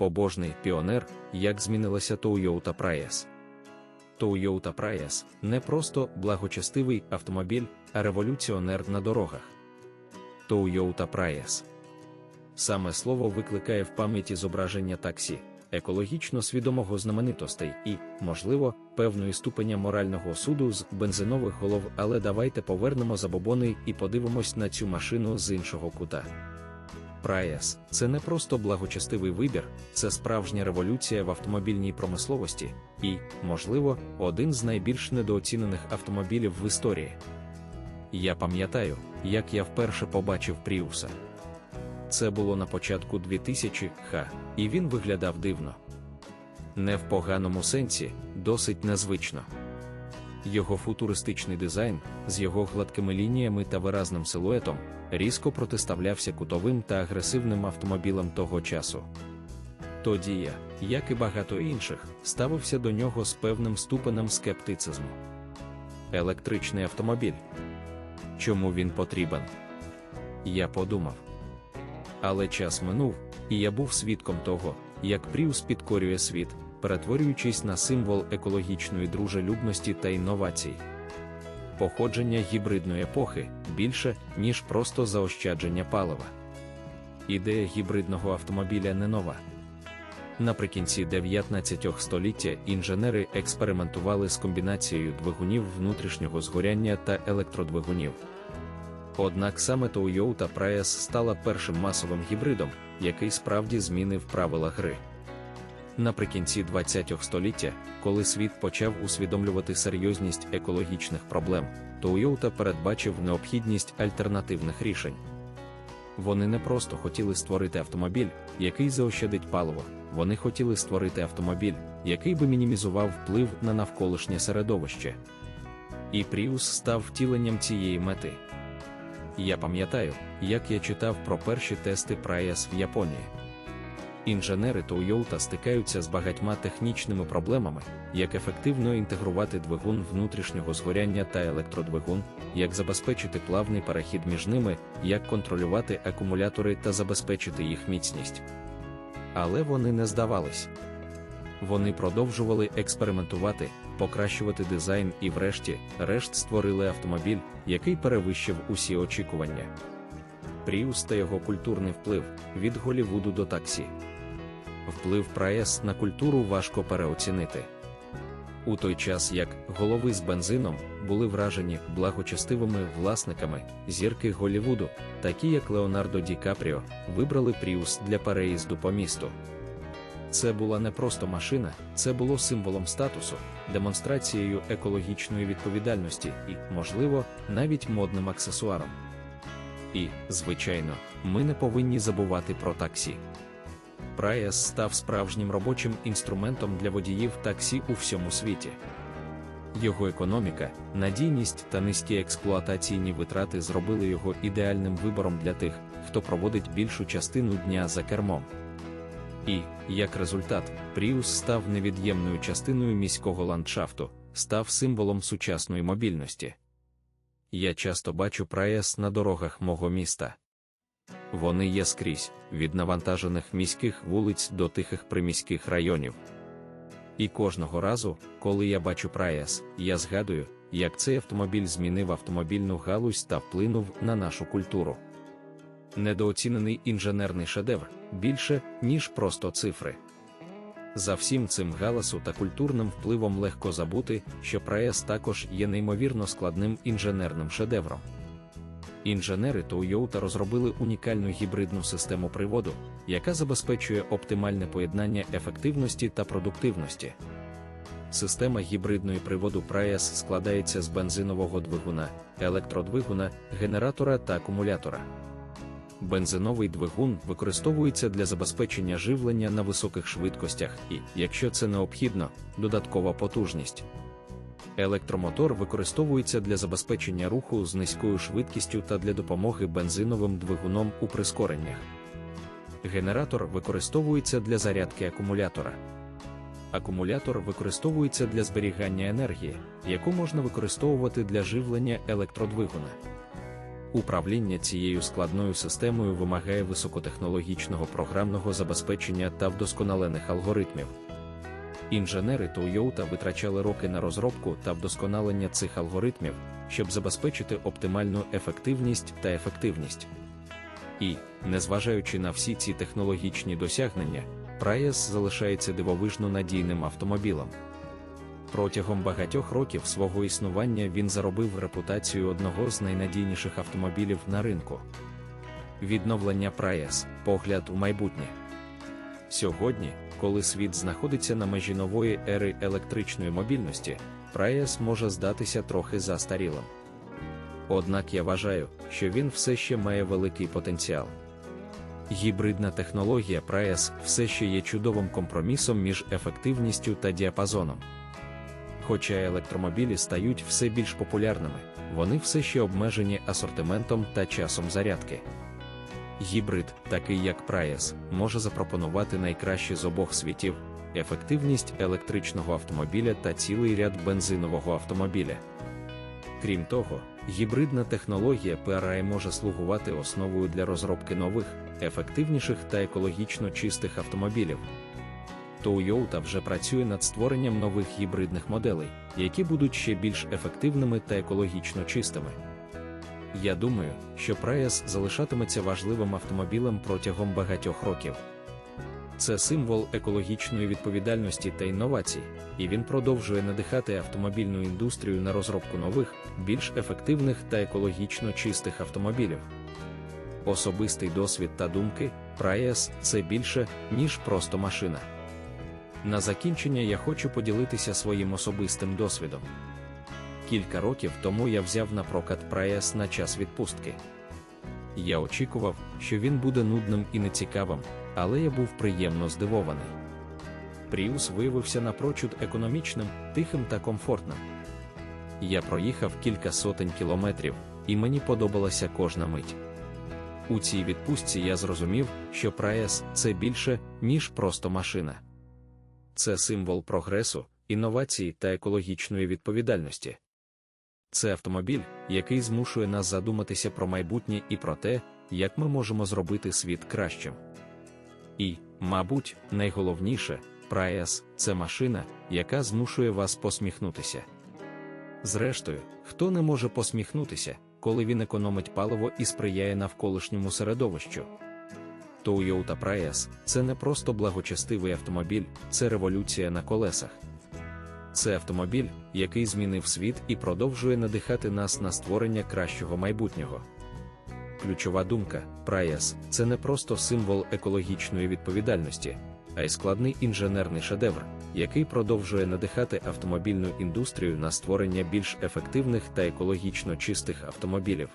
побожний піонер, як змінилася Toyota Prius. Toyota Prius – не просто благочестивий автомобіль, а революціонер на дорогах. Toyota Prius. Саме слово викликає в пам'яті зображення таксі, екологічно свідомого знаменитостей і, можливо, певної ступеня морального суду з бензинових голов, але давайте повернемо забобони і подивимось на цю машину з іншого кута. Prius – це не просто благочестивий вибір, це справжня революція в автомобільній промисловості і, можливо, один з найбільш недооцінених автомобілів в історії. Я пам'ятаю, як я вперше побачив Пріуса. Це було на початку 2000 х і він виглядав дивно. Не в поганому сенсі, досить незвично. Його футуристичний дизайн з його гладкими лініями та виразним силуетом різко протиставлявся кутовим та агресивним автомобілем того часу. Тоді я, як і багато інших, ставився до нього з певним ступенем скептицизму. Електричний автомобіль. Чому він потрібен? Я подумав. Але час минув, і я був свідком того, як Пріус підкорює світ, перетворюючись на символ екологічної дружелюбності та інновацій. Походження гібридної епохи більше, ніж просто заощадження палива. Ідея гібридного автомобіля не нова. Наприкінці 19 століття інженери експериментували з комбінацією двигунів внутрішнього згоряння та електродвигунів. Однак саме Toyota Prius стала першим масовим гібридом, який справді змінив правила гри. Наприкінці ХХ століття, коли світ почав усвідомлювати серйозність екологічних проблем, Toyota передбачив необхідність альтернативних рішень. Вони не просто хотіли створити автомобіль, який заощадить паливо, вони хотіли створити автомобіль, який би мінімізував вплив на навколишнє середовище. І Prius став втіленням цієї мети. Я пам'ятаю, як я читав про перші тести Prius в Японії. Інженери Toyota стикаються з багатьма технічними проблемами, як ефективно інтегрувати двигун внутрішнього згоряння та електродвигун, як забезпечити плавний перехід між ними, як контролювати акумулятори та забезпечити їх міцність. Але вони не здавались. Вони продовжували експериментувати, покращувати дизайн і, врешті, решт створили автомобіль, який перевищив усі очікування. Пріус та його культурний вплив від Голівуду до таксі. Вплив Прайс на культуру важко переоцінити. У той час як голови з бензином були вражені благочестивими власниками зірки Голівуду, такі як Леонардо Ді Капріо, вибрали Пріус для переїзду по місту. Це була не просто машина, це було символом статусу, демонстрацією екологічної відповідальності і, можливо, навіть модним аксесуаром. І, звичайно, ми не повинні забувати про таксі. Прайс став справжнім робочим інструментом для водіїв таксі у всьому світі. Його економіка, надійність та низькі експлуатаційні витрати зробили його ідеальним вибором для тих, хто проводить більшу частину дня за кермом. І, як результат, Prius став невід'ємною частиною міського ландшафту, став символом сучасної мобільності. Я часто бачу Prius на дорогах мого міста. Вони є скрізь, від навантажених міських вулиць до тихих приміських районів. І кожного разу, коли я бачу Prius, я згадую, як цей автомобіль змінив автомобільну галузь та вплинув на нашу культуру. Недооцінений інженерний шедевр більше, ніж просто цифри. За всім цим галасу та культурним впливом легко забути, що Prius також є неймовірно складним інженерним шедевром. Інженери Toyota розробили унікальну гібридну систему приводу, яка забезпечує оптимальне поєднання ефективності та продуктивності. Система гібридної приводу Prius складається з бензинового двигуна, електродвигуна, генератора та акумулятора. Бензиновий двигун використовується для забезпечення живлення на високих швидкостях і, якщо це необхідно, додаткова потужність. Електромотор використовується для забезпечення руху з низькою швидкістю та для допомоги бензиновим двигуном у прискореннях. Генератор використовується для зарядки акумулятора. Акумулятор використовується для зберігання енергії, яку можна використовувати для живлення електродвигуна. Управління цією складною системою вимагає високотехнологічного програмного забезпечення та вдосконалених алгоритмів. Інженери Toyota витрачали роки на розробку та вдосконалення цих алгоритмів, щоб забезпечити оптимальну ефективність та ефективність. І, незважаючи на всі ці технологічні досягнення, Prius залишається дивовижно надійним автомобілем. Протягом багатьох років свого існування він заробив репутацію одного з найнадійніших автомобілів на ринку. Відновлення Prius – погляд у майбутнє. Сьогодні, коли світ знаходиться на межі нової ери електричної мобільності, Prius може здатися трохи застарілим. Однак я вважаю, що він все ще має великий потенціал. Гібридна технологія Prius все ще є чудовим компромісом між ефективністю та діапазоном. Хоча електромобілі стають все більш популярними, вони все ще обмежені асортиментом та часом зарядки. Гібрид, такий як Prius, може запропонувати найкраще з обох світів, ефективність електричного автомобіля та цілий ряд бензинового автомобіля. Крім того, гібридна технологія PRI може слугувати основою для розробки нових, ефективніших та екологічно чистих автомобілів. Toyota вже працює над створенням нових гібридних моделей, які будуть ще більш ефективними та екологічно чистими. Я думаю, що Prius залишатиметься важливим автомобілем протягом багатьох років. Це символ екологічної відповідальності та інновацій, і він продовжує надихати автомобільну індустрію на розробку нових, більш ефективних та екологічно чистих автомобілів. Особистий досвід та думки Prius – це більше, ніж просто машина. На закінчення я хочу поділитися своїм особистим досвідом. Кілька років тому я взяв на прокат Prius на час відпустки. Я очікував, що він буде нудним і нецікавим, але я був приємно здивований. Prius виявився напрочуд економічним, тихим та комфортним. Я проїхав кілька сотень кілометрів, і мені подобалася кожна мить. У цій відпустці я зрозумів, що Prius – це більше, ніж просто машина. Це символ прогресу, інновацій та екологічної відповідальності. Це автомобіль, який змушує нас задуматися про майбутнє і про те, як ми можемо зробити світ кращим. І, мабуть, найголовніше, Prius – це машина, яка змушує вас посміхнутися. Зрештою, хто не може посміхнутися, коли він економить паливо і сприяє навколишньому середовищу. Toyota Prius – це не просто благочестивий автомобіль, це революція на колесах. Це автомобіль, який змінив світ і продовжує надихати нас на створення кращого майбутнього. Ключова думка Prius – це не просто символ екологічної відповідальності, а й складний інженерний шедевр, який продовжує надихати автомобільну індустрію на створення більш ефективних та екологічно чистих автомобілів.